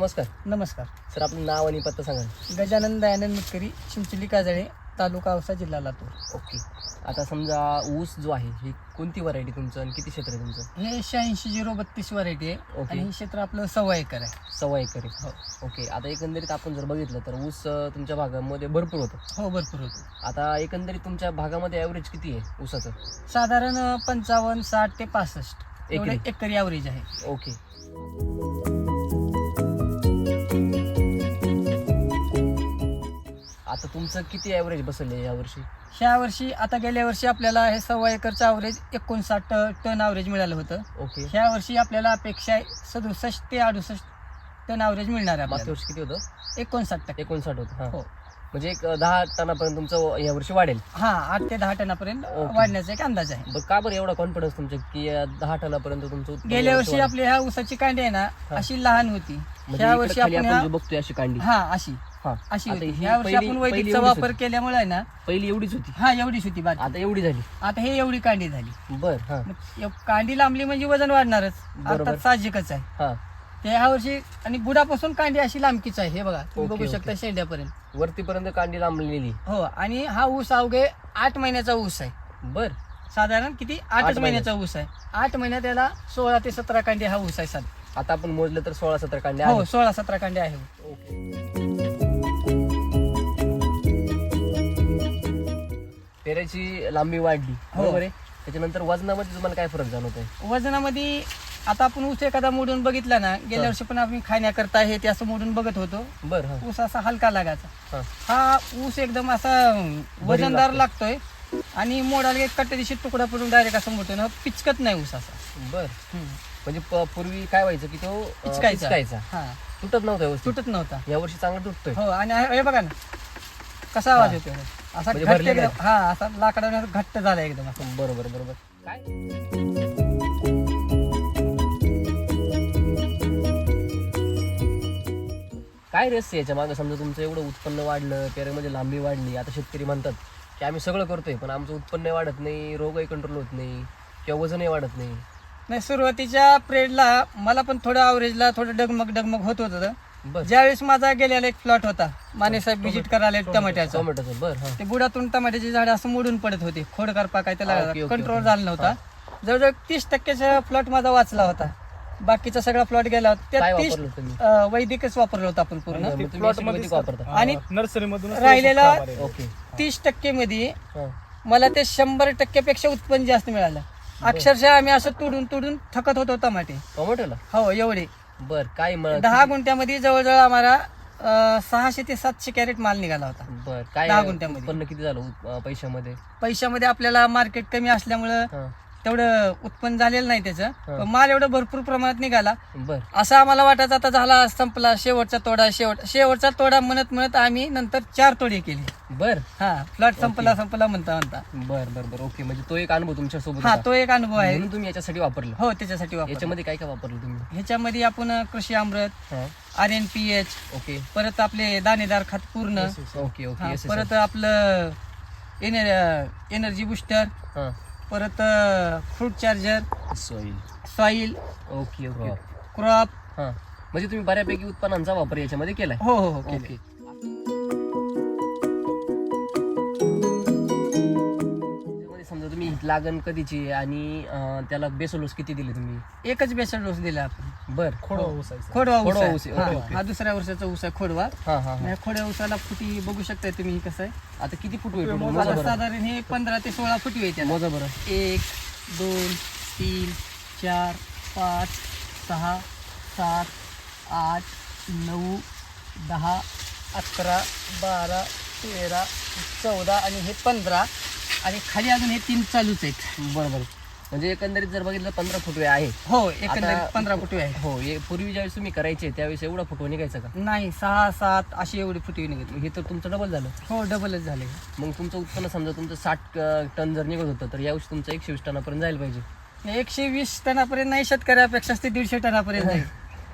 नमस्कार. नमस्कार. सर आपलं नाव आणि पत्ता सांगा. गजानन दयानंद मुतकरी चिंचोली काजळे तालुका औसा जिल्हा लातूर. ओके. आता समजा ऊस जो आहे ही कोणती व्हरायटी तुमचं आणि किती क्षेत्र आहे तुमचं? हे शहाऐंशी झिरो बत्तीस व्हरायटी आहे. ओके. आणि हे क्षेत्र आपलं सव्वा एकर आहे. सव्वा एकर आहे. ओके. आता एकंदरीत आपण जर बघितलं तर ऊस अं, तुमच्या भागामध्ये भरपूर होतं. हो भरपूर होतो. आता एकंदरीत तुमच्या भागामध्ये ॲव्हरेज किती आहे ऊसाचं? साधारण पंचावन्न साठ ते पासष्ट. एवढे एकरी? एकरी ॲव्हरेज आहे. ओके. आता तुमचं किती ॲव्हरेज बसले यावर्षी ह्या वर्षी आता गेल्या वर्षी आपल्याला हे सव्वा एकरचं ॲव्हरेज एकोणसाठ टन ॲव्हरेज मिळालं होतं. ओके. ह्या वर्षी आपल्याला अपेक्षा आहे सदुसष्ट ते अडुसष्ट टन ॲव्हरेज मिळणार आहे मागच्या आपल्याला. वर्षी किती होतं? एकोणसाठ टक्के. एकोणसाठ होतं हां. हो. म्हणजे एक अं, दहा टनापर्यंत तुमचं यावर्षी वाढेल. हा आठ ते दहा टनापर्यंत ओके. वाढण्याचा एक अंदाज आहे. बरं का बरं एवढा कॉन्फिडन्स तुमच्या की अं, दहा टनापर्यंत तुमचं उत्पन्न गेल्या वर्षी वाढेल? आपली ह्या ऊसाची कांडी आहे ना हा. अशी लहान होती. म्हणजे ह्या इकडे वर्षी खाली आपण आपण ह्या- जी बघतोय अशी कांडी. हा अशी. हा. अशी आता होती. ही ह्या वर्षी पहिली- आपण पहिली वैदिकचा एवढीच वापर होती. केल्यामुळे आहे ना पहिली एवढीच होती. हा एवढीच होती बाकी. आता एवढी झाली. आता हे एवढी कांडी झाली. बर हा. मग एव- कांडी लांबली म्हणजे वजन वाढणारच. बरोबर. अर्थात साहजिकच आहे. हा. ते ह्या वर्षी आणि बुडापासून कांडी अशी लांबकीच आहे हे बघा. तुम्ही ओके, बघू ओके. शकता शेंड्यापर्यंत. वरतीपर्यंत कांडी लांबलेली. हो आणि हा ऊस अवघे आठ महिन्याचा ऊस आहे. बर. साधारण किती? आठ महिन्याचा ऊस आहे. आठ महिन्यात याला सोळा ते सतरा कांडी हा ऊस आहे साधा आता आपण मोजलं तर सोळा सतरा कांड्या हो आहेत. सोळा सतरा कांडी आहे. ओके. पेऱ्याची लांबी वाढली. हो. बरोबर आहे? त्याच्यानंतर वजनामध्ये तुम्हाला काय फरक जाणवत आहे वजनामध्ये आता आपण ऊस एखादा मोडून बघितला ना गेल्या वर्षी पण आम्ही खाण्याकरता हे ते असं मोडून बघत होतो. बर हा. ऊस असा हलका लागायचा. हा. हा ऊस एकदम असा वजनदार लागतोय आणि मोडाला एक कट्ट्या दिवशी तुकडा पडून डायरेक्ट असं मोठं ना पिचकत नाही ऊस असा. बर. म्हणजे प- पूर्वी काय व्हायचं की तो अं, पिचकायचा. पिचकायचा. हा. तुटत नव्हता व्यवस्थित. तुटत नव्हता. यावर्षी चांगला तुटतोय. हो आणि हे हे बघा ना कसा आवाज हा. येतोय असा म्हणजे घट्ट भरलेला एकदम हा असा लाकडाने घट्ट झाला एकदम असं. बरोबर बरोबर. काय? काय याच्या मागं? समजा तुमचं एवढं उत्पन्न वाढलं पेऱ्यामध्ये लांबी वाढली आता शेतकरी म्हणतात की आम्ही सगळं करतोय पण आमचं उत्पन्न वाढत नाही रोगही कंट्रोल होत नाही किंवा वजनही वाढत नाही. नाही सुरुवातीच्या पिरियडला मला पण थोडं अवरेजला थोडं डगमग डगमग होत होतं. बर. ज्यावेळेस माझा गेलेला एक प्लॉट होता माने साहेब व्हिजिट करायला टमाट्याचा. टोमॅटोचं बर हा. ते बुडातून टमाट्याची झाडं असं मोडून पडत होते. खोडकार पाकाय हा, ओके, त्याला ओके, कंट्रोल ओके. झाला नव्हता. जवळजवळ तीस टक्क्याचा प्लॉट माझा वाचला होता. बाकीचा सगळा प्लॉट गेला होता. काय त्या तीस वापरलं तुम्ही? अं, वैदिकच वापरलं होतं आपण पूर्ण. वापरता. आणि नर्सरीमधून राहिलेला ओके. तीस टक्के मध्ये हा. मला ते शंभर टक्क्यापेक्षा उत्पन्न जास्त मिळालं. अक्षरशः आम्ही असं तुडून तुडून थकत होतो टमाटे. टोमॅटोला? हो एवढे. बर काय मग दहा गुंठ्यामध्ये जवळजवळ आम्हाला अं, सहाशे ते सातशे कॅरेट माल निघाला होता. बर काय दहा गुंठ्यामध्ये. उत्पन्न किती झालं उत- अं, पैशामध्ये? पैशामध्ये आपल्याला मार्केट कमी असल्यामुळं हा. तेवढं उत्पन्न झालेलं नाही त्याचं. पण माल एवढं भरपूर प्रमाणात निघाला. बर. असं आम्हाला वाटायचं आता झाला संपला. शेवटचा तोडा शेवट शेवटचा तोडा म्हणत म्हणत आम्ही नंतर चार तोडे केले. बर हा फ्लॉट संपला संपला म्हणता म्हणता. बर बर बर ओके. म्हणजे तो एक अनुभव तुमच्यासोबत हा. तो एक अनुभव आहे. म्हणून तुम्ही याच्यासाठी वापरलं. हो त्याच्यासाठी वापर याच्यामध्ये काय काय वापरलं तुम्ही? ह्याच्यामध्ये आपण कृषी अमृत हा. R N P H okay. परत आपले दाणेदार खत पूर्ण. Okay okay. परत आपलं एनर एनर्जी बुस्टर परत fruit charger soil soil okay okay. Crop हा. म्हणजे तुम्ही बऱ्यापैकी उत्पन्नांचा वापर याच्यामध्ये केलाय. हो हो हो केले. ओके. तुम्ही लागण कधीची आहे आणि अं, त्याला बेसोलोस किती दिले तुम्ही? एकच बेसळ डोस दिला आपण. बर. खोडवा ऊसायचा खोडवा ऊस खोडवा आहे. ऊस आहे, हा, ओके, ओके. हा दुसऱ्या वर्षाचा ऊस आहे खोडवा. हा हा हा. या खोड्या ऊसाला फुटी बघू शकताय तुम्ही हे कसं आहे. आता किती फूट होईल total? आता मोजा बरं. साधारण हे पंधरा ते सोळा फुटी होईल त्याला. मोजा बरं. एक दोन तीन चार पाच सहा सात आठ नऊ दहा अकरा बारा तेरा चौदा आणि हे पंधरा आणि खाली अजून हे तीन चालूच आहेत. बरोबर. म्हणजे एकंदरीत जर बघितलं पंधरा फुटवे आहे. हो एकंदरीत आता- पंधरा फुटी आहे. हो हे पूर्वी ज्यावेळेस तुम्ही करायचे त्यावेळेस एवढा फुटवा निघायचा का? नाही सहा सात अशी एवढी फुटी निघत हे तर तुमचं डबल झालं. हो डबलच झाले. मग तुमचं उत्पन्न समजा तुमचं साठ टन जर निघत होतं तर यावर्षी तुमचं एकशे वीस टनापर्यंत जायला पाहिजे. एकशे वीस टनापर्यंत नाही शेतकऱ्यापेक्षा ते दीडशे टनापर्यंत जाईल.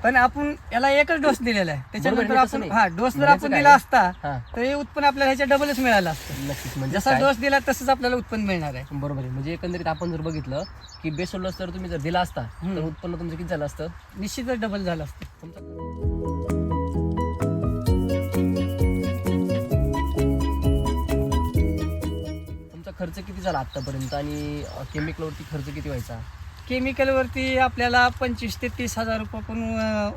पण आपण याला एकच डोस दिलेला आहे. त्याच्यानंतर आपण हा डोस जर म्हणजे आपण दिला असता तर हे उत्पन्न आपल्याला ह्याच्या डबलच मिळालं असतं. नक्कीच म्हणजे जसा डोस दिला तसंच आपल्याला उत्पन्न मिळणार आहे. बरोबर आहे. म्हणजे एकंदरीत आपण जर बघितलं की बेसोल जर तुम्ही जर दिला असता तर उत्पन्न तुमचं किती झालं असतं? निश्चितच डबल झालं असतं. तुमचं खर्च किती झाला आतापर्यंत? आणि केमिकलवरती खर्च किती व्हायचा? केमिकलवरती आपल्याला पंचवीस ते तीस हजार रुपये पण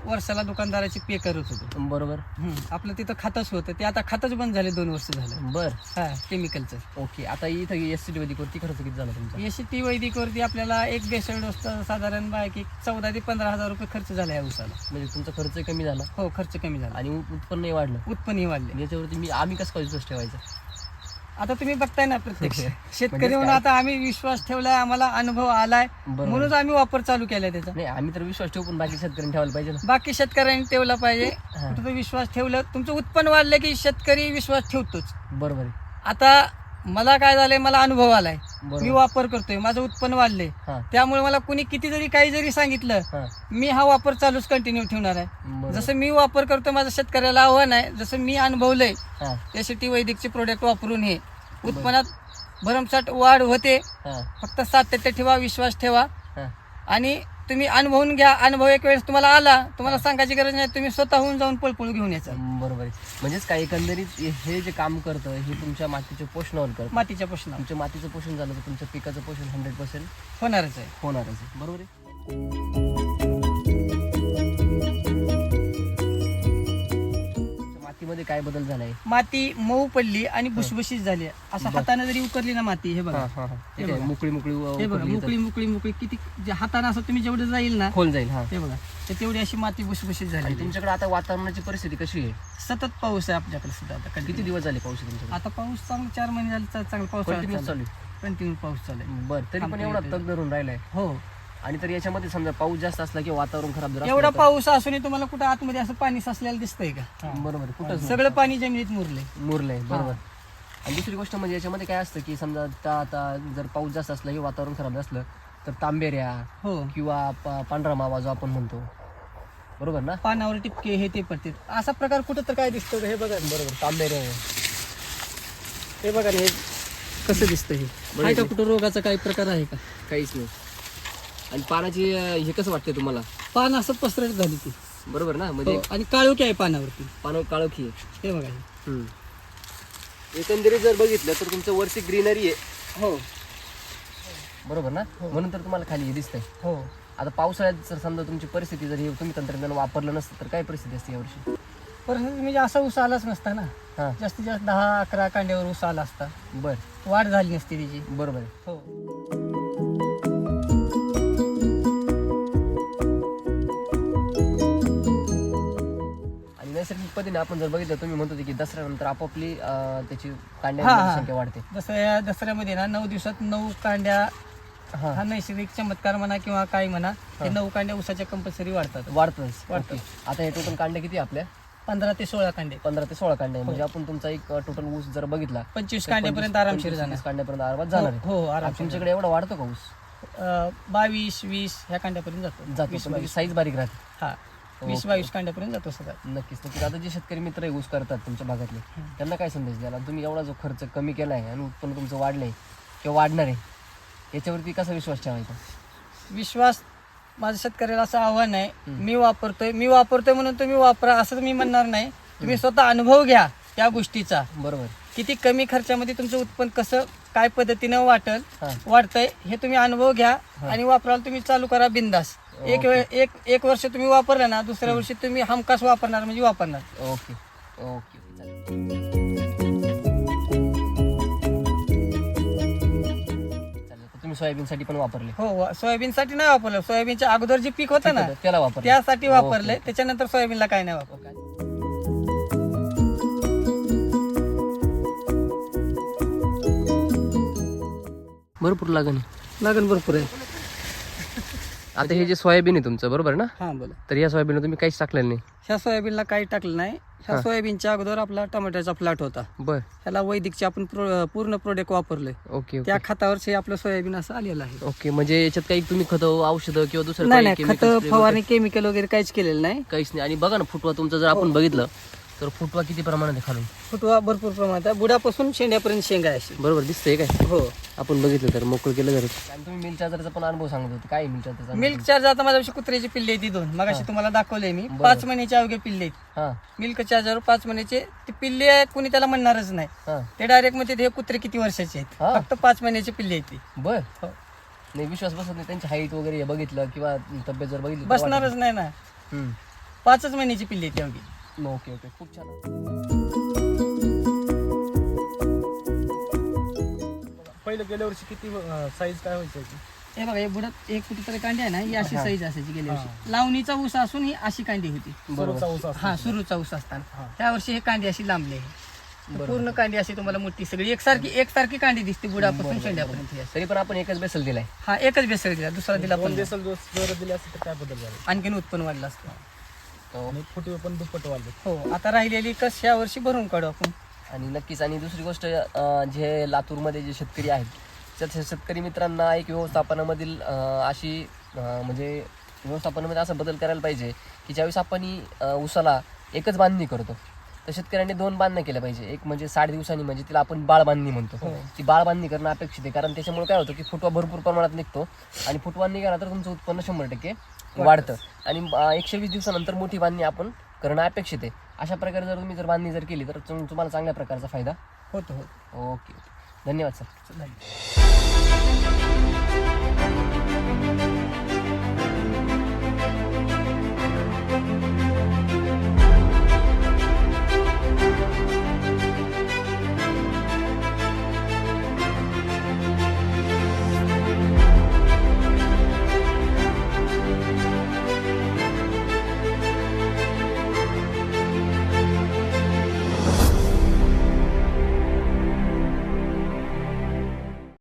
वर्षाला दुकानदाराची पे करत होतो. बरोबर. आपलं तिथं खातच होतं. ते आता खातच बंद झाले दोन वर्ष झालं. बर. हा केमिकलचं ओके आता इथं एस सी टी वरती खर्च किती झाला तुमचा? एस टी वैदिकवरती आपल्याला एक बेसळ डोस साधारण बाकी चौदा ते पंधरा हजार रुपये खर्च झाला या उसाला. म्हणजे तुमचा खर्च कमी झाला? हो खर्च कमी झाला. आणि उत्पन्नही वाढलं. उत्पन्नही वाढले. याच्यावरती मी आम्ही कसं काय विश्वास ठेवायचा? आता तुम्ही बघताय ना प्रत्यक्ष. शेतकरी म्हणजे म्हणून काय? आता आम्ही विश्वास ठेवलाय आम्हाला अनुभव आलाय. म्हणूनच आम्ही वापर चालू केलाय त्याचा. नाही आम्ही तर विश्वास ठेवू पण बाकी शेतकऱ्यांनी ठेवायला पाहिजे ना. बाकी शेतकऱ्यांनी ठेवला पाहिजे. हा. कुठं विश्वास ठेवलं तुमचं उत्पन्न वाढलं की शेतकरी विश्वास ठेवतोच. बरोबर आहे. आता मला काय झालंय मला अनुभव आलाय. मी वापर करतोय माझं उत्पन्न वाढलंय. हा. त्यामुळे मला कुणी किती जरी काही जरी सांगितलं हा. मी हा वापर चालूच कंटिन्यू ठेवणार आहे. बरोबर. जसं मी वापर करतो माझं शेतकऱ्याला आव्हान आहे जसं मी अनुभवलंय हा. त्यासाठी वैदिकचे प्रोडक्ट वापरून हे उत्पन्नात भरमसाठ वाढ होते. हा. फक्त सातत्य ठेवा विश्वास ठेवा. हा. आणि तुम्ही अनुभवून घ्या अनुभव एक वेळेस तुम्हाला आला तुम्हाला सांगायची गरज नाही तुम्ही स्वतःहून जाऊन पळपळ घेऊन यायचा. बरोबर आहे. म्हणजेच काय एकंदरीत हे जे काम करतं हे तुमच्या मातीच्या पोषणावर करतं. मातीच्या प्रश्न तुमच्या मातीचं पोषण झालं तर तुमच्या पिकाचं पोषण हंड्रेड पर्सेंट होणारच आहे. होणारच आहे. बरोबर आहे? मातीमध्ये काय बदल झालाय? माती मऊ पडली आणि भुसभुशीत झाली. असं हाताने जरी उकरली ना माती हे बघा. हा. मोकळी मोकळी हे बघा मोकळी मोकळी मोकळी. किती जे हाताने असं तुम्ही जेवढं जाईल ना खोल जाईल हा. हे बघा. तेवढी अशी माती भुसभुशीत झाली तुमच्याकडे आता वातावरणाची परिस्थिती कशी आहे? सतत पाऊस आहे आपल्याकडे सुद्धा आता. किती दिवस झाले पाऊस आहे तुमच्याकडे? आता पाऊस चांगला चार महिने झाले चांगला पाऊस चालू कंटिन्यू पाऊस चालू आहे. बरं तरी पण एवढा तग धरून राहिलाय. हो. आणि तर याच्यामध्ये समजा पाऊस जास्त असला किंवा वातावरण खराब जर असलं एवढा तर- पाऊस असूनही तुम्हाला कुठं आतमध्ये असं पाणी साचलेलं दिसतंय का? बरोबर आहे, कुठंच नाही. सगळं पाणी जमिनीत मुरले मुरलंय बरोबर. आणि दुसरी गोष्ट म्हणजे याच्यामध्ये काय असतं की समजा आता आता जर पाऊस जास्त असला किंवा वातावरण खराब असलं तर तांबेऱ्या हो. किंवा पा- पांढरा मावा जो आपण म्हणतो. बरोबर ना? पानावर टिपके हे ते पडते असा प्रकार कुठं तर काय दिसतो का? हे बघा. बरोबर तांबेऱ्या. हे बघा ना, हे कसं दिसतं हे आहे का कुठं रोगाचा काही प्रकार आहे का? काहीच नाही. आणि पानाची अं, हे कसं वाटतंय तुम्हाला? पान असं पसरत झाली ती. बरोबर ना? म्हणजे हो, आणि काळोखी आहे पानावरती. पानं काळोखी आहे. हे बघा हे. एकंदरीत जर बघितलं तर तुमच्या वरची ग्रीनरी आहे. हो. बरोबर ना? म्हणून तर तुम्हाला खाली हे दिसतंय. हो. आता पावसाळ्यात जर समजा तुमची परिस्थिती जर हे तुम्ही तंत्रज्ञान वापरलं नसतं तर काय परिस्थिती असते यावर्षी परिस्थिती म्हणजे असा ऊस आलाच नसता ना? हां. जास्तीत जास्त दहा अकरा कांड्यावर ऊस आला असता. बर. वाढ झाली नसती त्याची. बरोबर आहे. हो. नैसर्गिक पद्धतीने आपण जर बघितलं तुम्ही म्हणतो की दसऱ्यानंतर आपापली अं, त्याची हा, कांड्यांची हा. संख्या वाढते. दसऱ्या दसऱ्यामध्ये ना नऊ दिवसात नऊ कांड्या हा. हा नैसर्गिक चमत्कार म्हणा किंवा काय म्हणा हे. नऊ कांड्या ऊसाच्या कंपल्सरी वाढतात. वाढतच. वाढतं. ओके. आता हे टोटल कांड्या किती आहे आपल्या? पंधरा ते सोळा कांडे. पंधरा ते सोळा कांड्या आहे. म्हणजे आपण तुमचा एक टोटल ऊस जर बघितला पंचवीस कांड्यापर्यंत आरामशीर जाणार. कांड्यापर्यंत आरामात जाणार आहे. हो आराम तुमच्याकडे एवढा वाढतो का ऊस? बावीस वीस ह्या कांड्यापर्यंत जातो. जातो. साईज बारीक राहते. हा. वीस बावीस कांड्यापर्यंत जातो सगळा. नक्कीच. नक्कीच. आता जे शेतकरी मित्र आहे ऊस करतात तुमच्या भागातले त्यांना काय संदेश द्याल? आणि तुम्ही एवढा जो खर्च कमी केला आहे आणि उत्पन्न तुमचं वाढलंय किंवा वाढणार आहे याच्यावरती कसा विश्वास ठेवायचा? विश्वास माझ्या शेतकऱ्याला असं आव्हान आहे. मी वापरतोय मी वापरतोय म्हणून तुम्ही वापरा असं मी म्हणणार नाही. तुम्ही स्वतः अनुभव घ्या त्या गोष्टीचा. बरोबर. किती कमी खर्चामध्ये तुमचं उत्पन्न कसं काय पद्धतीनं वाटल वाढतंय हे तुम्ही अनुभव घ्या आणि वापरायला तुम्ही चालू करा बिंदास. एक वेळ एक एक वर्ष तुम्ही वापरलं ना दुसऱ्या वर्षी तुम्ही हमखास वापरणार म्हणजे वापरणार. ओके ओके चालेल. चालेल तर तुम्ही सोयाबीनसाठी पण वापरले. हो वा- सोयाबीनसाठी नाही वापरलं. सोयाबीनच्या अगोदर जे पीक होतं ना त्याला वापरले. त्यासाठी वापरलंय त्याच्यानंतर सोयाबीनला काय नाही वापरलं. भरपूर लागण लागण भरपूर आहे. आता हे जे सोयाबीन आहे तुमचं बरोबर ना? हा बोला. तर या सोयाबीनला तुम्ही काहीच टाकलेलं नाही? ह्या सोयाबीनला काही टाकलं नाही. ह्या सोयाबीनच्या अगोदर आपला टोमॅटोचा प्लॉट होता. बर. ह्याला वैदिकचे आपण प्रो- पूर्ण प्रोडक्ट वापरले ओके ओके. त्या खतावरच हे आपलं सोयाबीन असं आलेलं आहे. ओके म्हणजे याच्यात काही तुम्ही खत औषधं किंवा दुसरं नाही काही नाही chemical खत spray फवारणी केमिकल वगैरे काहीच केलेलं नाही. काहीच नाही. आणि बघा ना फुटवा तुमचं जर आपण बघितलं तर फुटवा किती प्रमाणात आहे खालून? फुटवा भरपूर प्रमाणात आहे. बुडापासून शेंड्यापर्यंत शेंगा आहे अशी. बरोबर दिसतंय काय? हो. आपण बघितलं तर मोकळं केलं आणि तुम्ही मिल चार्जरचा पण अनुभव सांगत होते. काय मिल चार्जरचा मिल्क चार्ज आता माझ्यापाशी कुत्र्याची पिल्ले आहेत ती दोन. मग अशी तुम्हाला दाखवले मी. पाच महिन्याचे अवघे पिल्ले आहेत. हां. मिल्क चार्जर पाच महिन्याचे ते पिल्ले कुणी त्याला म्हणणारच नाही. हां. ते डायरेक्ट म्हणजे हे कुत्रे किती वर्षाचे आहेत? हा. फक्त पाच महिन्याचे पिल्ले आहेत ते. बर. हो. नाही विश्वास बसत नाही. त्यांची हाईट वगैरे हे बघितलं किंवा तब्येत जर बघितली तर बसणारच नाही ना. हम्म. पाचच महिन्याची पिल्ले आहेत ती अवघी. ओके ओके खूप छान. पहिलं गेल्या वर्षी किती साईज काय व्हायची याची? हे बघा हे बुडात एक कुठे कांडी आहे ना ही अशी साईज असायची गेल्या वर्षी. लावणीचा ऊस असून ही अशी कांडी होती. सुरूचा ऊस असतो. हा सुरूचा ऊस असताना. त्या वर्षी हे कांडी अशी लांबली आहे. तर पूर्ण कांडी अशी तुम्हाला मोठी सगळी एकसारखी एकसारखी कांडी दिसते बुडापासून शेंड्यापर्यंत ही अशी. तरी पण आपण एकच बेसल दिलाय. हा एकच बेसळ दिला दुसरा दिला दोन पण नाही. जर दिले असते तर काय बदल झाले? आणखीन उत्पन्न वाढलं असतं. हो. आणि फुटवे पण दुप्पट वाढले हो आता राहिलेली कस ह्या वर्षी भरून काढू आपण. आणि नक्कीच आणि दुसरी गोष्ट अं, जे लातूरमध्ये जे शेतकरी आहेत त्या शे- शेतकरी मित्रांना एक व्यवस्थापनामधील अं, अशी अं, म्हणजे व्यवस्थापनामध्ये असा बदल करायला पाहिजे की ज्यावेळेस आपण ही, अं, ऊसाला एकच बांधणी करतो तर शेतकऱ्यांनी दोन बांधण्या केल्या पाहिजे. एक म्हणजे साठ दिवसांनी म्हणजे तिला आपण बाळ बांधणी म्हणतो. ती बाळ बांधणी करणं अपेक्षित आहे कारण त्याच्यामुळे काय होतं की फुटवा भरपूर प्रमाणात निघतो आणि फुटवा निघाला तर तुमचं उत्पन्न शंभर टक्के वाढतं. आणि एकशे वीस दिवसानंतर मोठी बांधणी आपण करणं अपेक्षित आहे. अशा प्रकारे जर तुम्ही जर बांधणी जर केली तर तुम- तुम्हाला चांगल्या प्रकारचा फायदा होतो होतो. Okay okay. धन्यवाद सर. धन्यवाद.